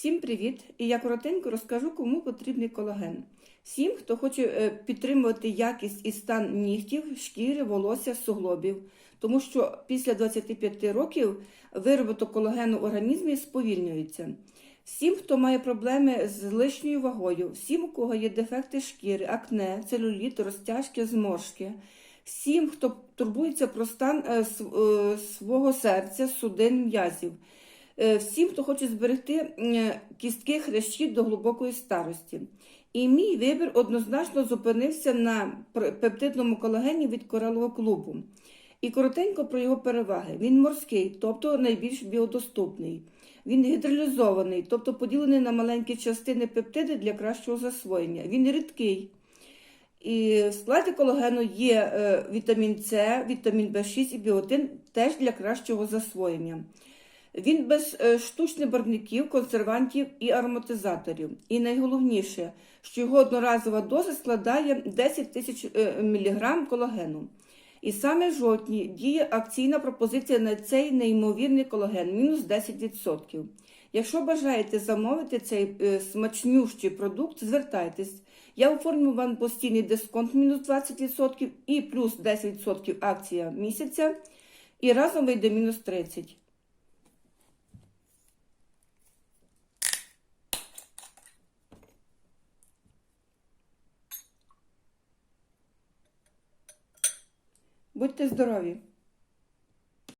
Всім привіт! І я коротенько розкажу, кому потрібний колаген. Всім, хто хоче е, підтримувати якість і стан нігтів, шкіри, волосся, суглобів. Тому що після 25 років вироботок колагену в організмі сповільнюється. Всім, хто має проблеми з лишньою вагою, всім, у кого є дефекти шкіри, акне, целюліт, розтяжки, зморшки. Всім, хто турбується про стан е, е, свого серця, судин, м'язів. Е, всім, хто хоче зберегти е, кістки хрящі до глибокої старості. І мій вибір однозначно зупинився на пептидному колагені від коралового клубу. І коротенько про його переваги. Він морський, тобто найбільш біодоступний. Він гідролізований, тобто поділений на маленькі частини пептиди для кращого засвоєння. Він рідкий. І в складі колагену є е, вітамін С, вітамін В6 і біотин теж для кращого засвоєння. Він без е, штучних барвників, консервантів і ароматизаторів. І найголовніше, що його одноразова доза складає 10 тисяч е, мг колагену. І саме в жовтні діє акційна пропозиція на цей неймовірний колаген мінус 10%. Якщо бажаєте замовити цей е, смачнющий продукт, звертайтесь. Я оформлю вам постійний дисконт мінус 20% і плюс 10% акція місяця, і разом вийде мінус 30%. Будьте здорові!